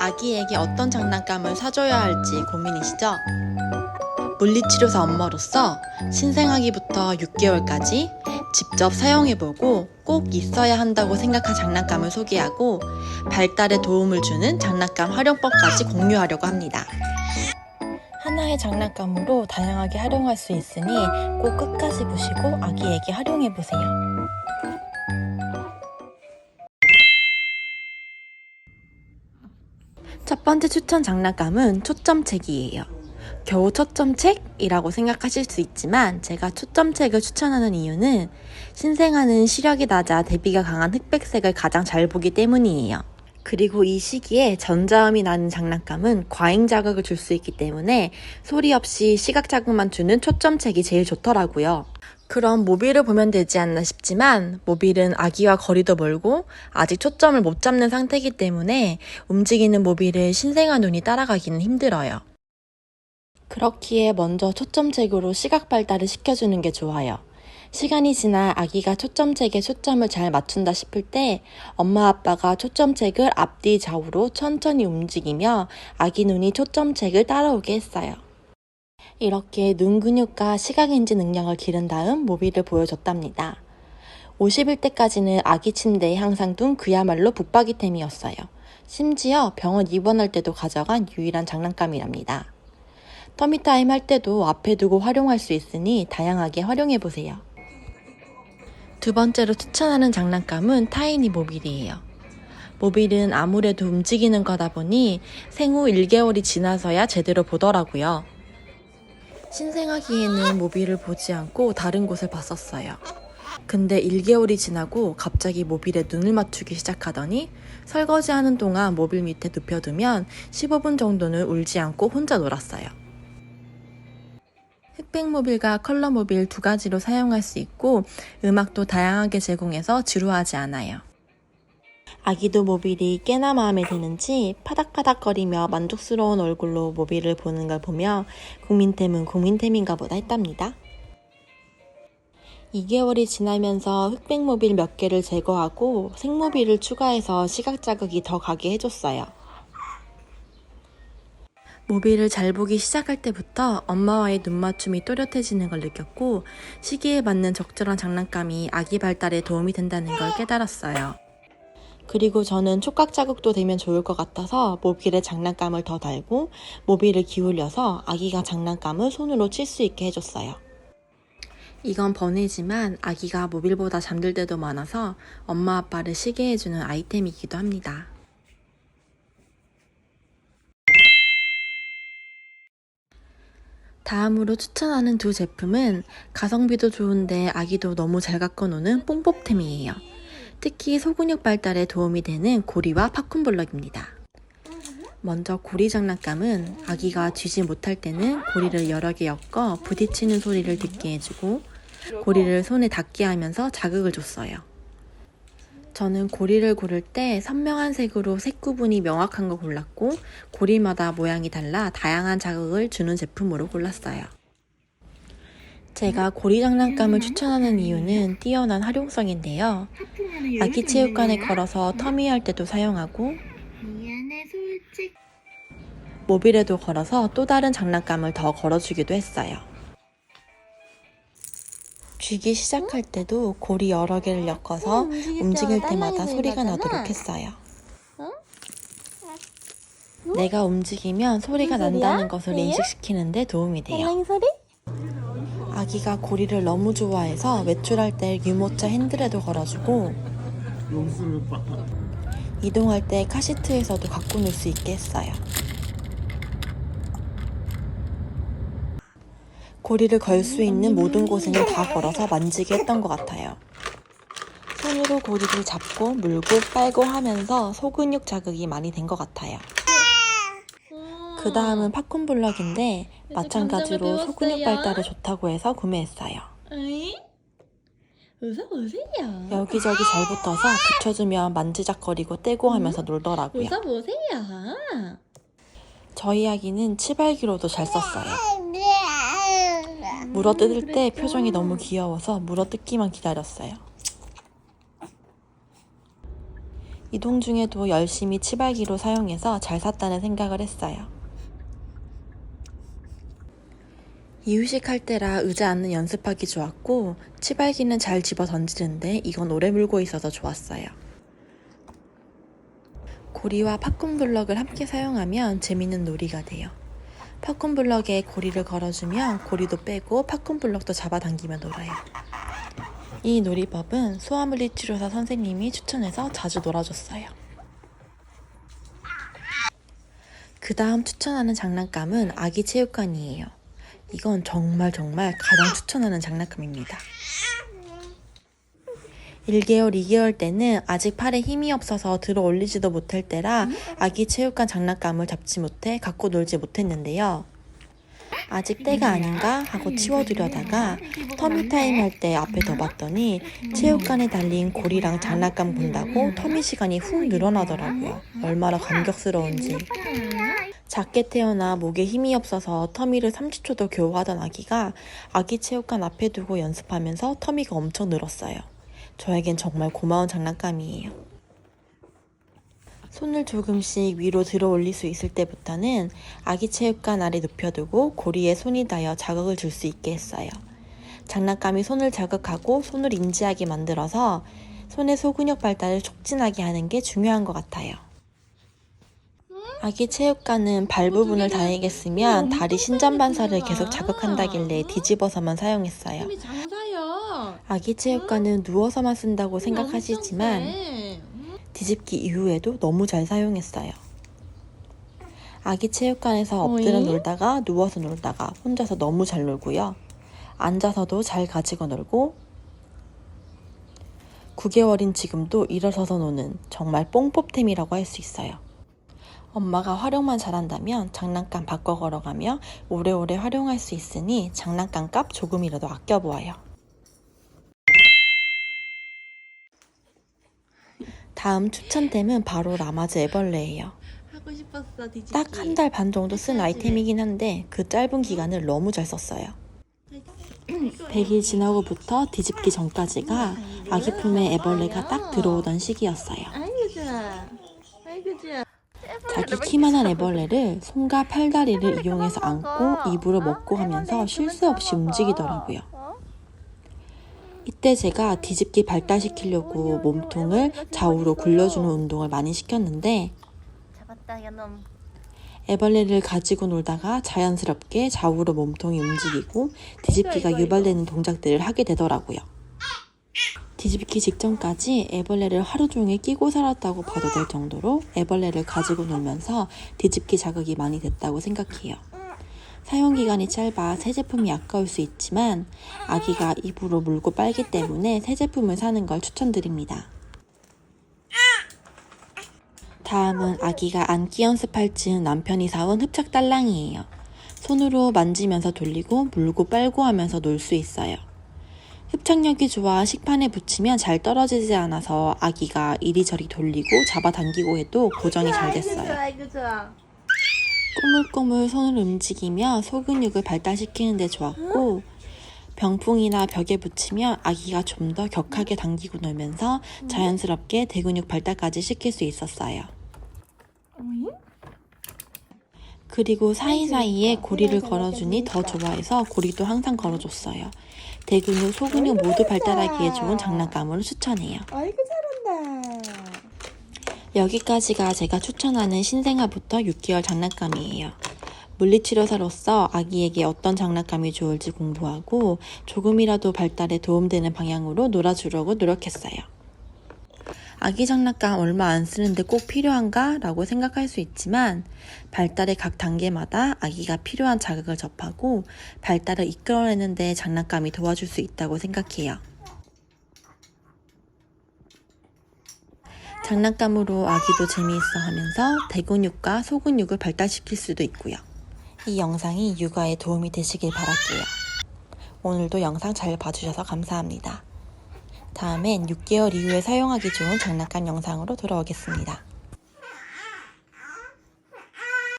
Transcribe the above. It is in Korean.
아기에게 어떤 장난감을 사줘야 할지 고민이시죠? 물리치료사 엄마로서 신생아기부터 6개월까지 직접 사용해보고 꼭 있어야 한다고 생각한 장난감을 소개하고 발달에 도움을 주는 장난감 활용법까지 공유하려고 합니다. 하나의 장난감으로 다양하게 활용할 수 있으니 꼭 끝까지 보시고 아기에게 활용해보세요. 첫 번째 추천 장난감은 초점책이에요. 겨우 초점책이라고 생각하실 수 있지만 제가 초점책을 추천하는 이유는 신생아는 시력이 낮아 대비가 강한 흑백색을 가장 잘 보기 때문이에요. 그리고 이 시기에 전자음이 나는 장난감은 과잉 자극을 줄 수 있기 때문에 소리 없이 시각 자극만 주는 초점책이 제일 좋더라고요. 그럼 모빌을 보면 되지 않나 싶지만 모빌은 아기와 거리도 멀고 아직 초점을 못 잡는 상태이기 때문에 움직이는 모빌을 신생아 눈이 따라가기는 힘들어요. 그렇기에 먼저 초점책으로 시각 발달을 시켜주는 게 좋아요. 시간이 지나 아기가 초점책에 초점을 잘 맞춘다 싶을 때 엄마 아빠가 초점책을 앞뒤 좌우로 천천히 움직이며 아기 눈이 초점책을 따라오게 했어요. 이렇게 눈 근육과 시각인지 능력을 기른 다음 모비를 보여줬답니다. 50일 때까지는 아기 침대에 항상 둔 그야말로 붙박이템이었어요. 심지어 병원 입원할 때도 가져간 유일한 장난감이랍니다. 터미타임 할 때도 앞에 두고 활용할 수 있으니 다양하게 활용해보세요. 두 번째로 추천하는 장난감은 타이니 모빌이에요. 모빌은 아무래도 움직이는 거다 보니 생후 1개월이 지나서야 제대로 보더라고요. 신생아기에는 모빌을 보지 않고 다른 곳을 봤었어요. 근데 1개월이 지나고 갑자기 모빌에 눈을 맞추기 시작하더니 설거지하는 동안 모빌 밑에 눕혀두면 15분 정도는 울지 않고 혼자 놀았어요. 흑백 모빌과 컬러 모빌 두 가지로 사용할 수 있고 음악도 다양하게 제공해서 지루하지 않아요. 아기도 모빌이 꽤나 마음에 드는지 파닥파닥거리며 만족스러운 얼굴로 모빌을 보는 걸 보며 국민템은 국민템인가 보다 했답니다. 2개월이 지나면서 흑백 모빌 몇 개를 제거하고 생모빌을 추가해서 시각 자극이 더 가게 해줬어요. 모빌을 잘 보기 시작할 때부터 엄마와의 눈맞춤이 또렷해지는 걸 느꼈고 시기에 맞는 적절한 장난감이 아기 발달에 도움이 된다는 걸 깨달았어요. 그리고 저는 촉각 자극도 되면 좋을 것 같아서 모빌에 장난감을 더 달고 모빌을 기울여서 아기가 장난감을 손으로 칠 수 있게 해줬어요. 이건 번외지만 아기가 모빌보다 잠들 때도 많아서 엄마 아빠를 쉬게 해주는 아이템이기도 합니다. 다음으로 추천하는 두 제품은 가성비도 좋은데 아기도 너무 잘 갖고 노는 뽕뽀템이에요. 특히 소근육 발달에 도움이 되는 고리와 팝콘블럭입니다. 먼저 고리 장난감은 아기가 쥐지 못할 때는 고리를 여러 개 엮어 부딪히는 소리를 듣게 해주고 고리를 손에 닿게 하면서 자극을 줬어요. 저는 고리를 고를 때 선명한 색으로 색 구분이 명확한 거 골랐고 고리마다 모양이 달라 다양한 자극을 주는 제품으로 골랐어요. 제가 고리 장난감을 추천하는 이유는 뛰어난 활용성인데요. 아기 체육관에 걸어서 터미할 때도 사용하고 모빌에도 걸어서 또 다른 장난감을 더 걸어주기도 했어요. 쥐기 시작할 때도 고리 여러 개를 엮어서 움직일 때마다 소리가 나도록 했어요. 내가 움직이면 소리가? 난다는 것을 얘? 인식시키는데 도움이 돼요. 소리? 아기가 고리를 너무 좋아해서 외출할 때 유모차 핸들에도 걸어주고 이동할 때 카시트에서도 갖고 놀 수 있게 했어요. 고리를 걸 수 있는 모든 곳에는 다 걸어서 만지게 했던 것 같아요. 손으로 고리를 잡고 물고 빨고 하면서 소근육 자극이 많이 된 것 같아요. 그 다음은 팝콘 블럭인데 마찬가지로 소근육. 발달에 좋다고 해서 구매했어요. 에이? 웃어보세요 여기저기 잘 붙어서 붙여주면 만지작거리고 떼고 하면서 놀더라고요. 웃어보세요 저희 아기는 치발기로도 잘 썼어요. 물어 뜯을 때 표정이 너무 귀여워서 물어 뜯기만 기다렸어요. 이동 중에도 열심히 치발기로 사용해서 잘 샀다는 생각을 했어요. 이유식 할 때라 의자 앉는 연습하기 좋았고 치발기는 잘 집어 던지는데 이건 오래 물고 있어서 좋았어요. 고리와 팝콘 블럭을 함께 사용하면 재밌는 놀이가 돼요. 팝콘 블럭에 고리를 걸어주면 고리도 빼고 팝콘 블럭도 잡아당기며 놀아요. 이 놀이법은 소아물리치료사 선생님이 추천해서 자주 놀아줬어요. 그 다음 추천하는 장난감은 아기 체육관이에요. 이건 정말 정말 가장 추천하는 장난감입니다. 1개월, 2개월 때는 아직 팔에 힘이 없어서 들어 올리지도 못할 때라 아기 체육관 장난감을 잡지 못해 갖고 놀지 못했는데요. 아직 때가 아닌가 하고 치워두려다가 터미타임 할 때 앞에 둬봤더니 체육관에 달린 고리랑 장난감 본다고 터미 시간이 훅 늘어나더라고요. 얼마나 감격스러운지. 작게 태어나 목에 힘이 없어서 터미를 30초도 겨우 하던 아기가 아기 체육관 앞에 두고 연습하면서 터미가 엄청 늘었어요. 저에겐 정말 고마운 장난감이에요. 손을 조금씩 위로 들어 올릴 수 있을 때부터는 아기 체육관 아래 눕혀두고 고리에 손이 닿여 자극을 줄 수 있게 했어요. 장난감이 손을 자극하고 손을 인지하게 만들어서 손의 소근육 발달을 촉진하게 하는 게 중요한 것 같아요. 아기 체육관은 발 부분을 다행했으면 다리 신전 반사를 계속 자극한다길래 뒤집어서만 사용했어요. 아기 체육관은 누워서만 쓴다고 생각하시지만 뒤집기 이후에도 너무 잘 사용했어요. 아기 체육관에서 엎드려? 놀다가 누워서 놀다가 혼자서 너무 잘 놀고요. 앉아서도 잘 가지고 놀고 9개월인 지금도 일어서서 노는 정말 뽕뽀템이라고 할 수 있어요. 엄마가 활용만 잘한다면 장난감 바꿔 걸어가며 오래오래 활용할 수 있으니 장난감 값 조금이라도 아껴보아요. 다음 추천템은 바로 라마즈 애벌레예요. 딱 한 달 반 정도 쓴 아이템이긴 한데 그 짧은 기간을 너무 잘 썼어요. 100일 지나고부터 뒤집기 전까지가 아기 품에 애벌레가 딱 들어오던 시기였어요. 아이고 좋아. 아이고 좋아. 자기 키만한 애벌레를 손과 팔다리를 이용해서 안고 입으로 먹고 하면서 쉴 새 없이 움직이더라고요. 이때 제가 뒤집기 발달시키려고 몸통을 좌우로 굴려주는 운동을 많이 시켰는데. 애벌레를 가지고 놀다가 자연스럽게 좌우로 몸통이 움직이고 뒤집기가 유발되는 동작들을 하게 되더라고요. 뒤집기 직전까지 애벌레를 하루 종일 끼고 살았다고 봐도 될 정도로 애벌레를 가지고 놀면서 뒤집기 자극이 많이 됐다고 생각해요. 사용 기간이 짧아 새 제품이 아까울 수 있지만 아기가 입으로 물고 빨기 때문에 새 제품을 사는 걸 추천드립니다. 다음은 아기가 안기 연습할 즈음 남편이 사온 흡착 딸랑이에요. 손으로 만지면서 돌리고 물고 빨고 하면서 놀 수 있어요. 흡착력이 좋아 식판에 붙이면 잘 떨어지지 않아서 아기가 이리저리 돌리고 잡아당기고 해도 고정이 잘 됐어요. 꼬물꼬물 손을 움직이며 소근육을 발달시키는 데 좋았고 병풍이나 벽에 붙이면 아기가 좀 더 격하게 당기고 놀면서 자연스럽게 대근육 발달까지 시킬 수 있었어요. 그리고 사이사이에 고리를 걸어주니 더 좋아해서 고리도 항상 걸어줬어요. 대근육, 소근육 모두 발달하기에 좋은 장난감으로 추천해요. 아이고 잘한다. 여기까지가 제가 추천하는 신생아부터 6개월 장난감이에요. 물리치료사로서 아기에게 어떤 장난감이 좋을지 공부하고 조금이라도 발달에 도움되는 방향으로 놀아주려고 노력했어요. 아기 장난감 얼마 안 쓰는데 꼭 필요한가? 라고 생각할 수 있지만 발달의 각 단계마다 아기가 필요한 자극을 접하고 발달을 이끌어내는데 장난감이 도와줄 수 있다고 생각해요. 장난감으로 아기도 재미있어 하면서 대근육과 소근육을 발달시킬 수도 있고요. 이 영상이 육아에 도움이 되시길 바랄게요. 오늘도 영상 잘 봐주셔서 감사합니다. 다음엔 6개월 이후에 사용하기 좋은 장난감 영상으로 돌아오겠습니다.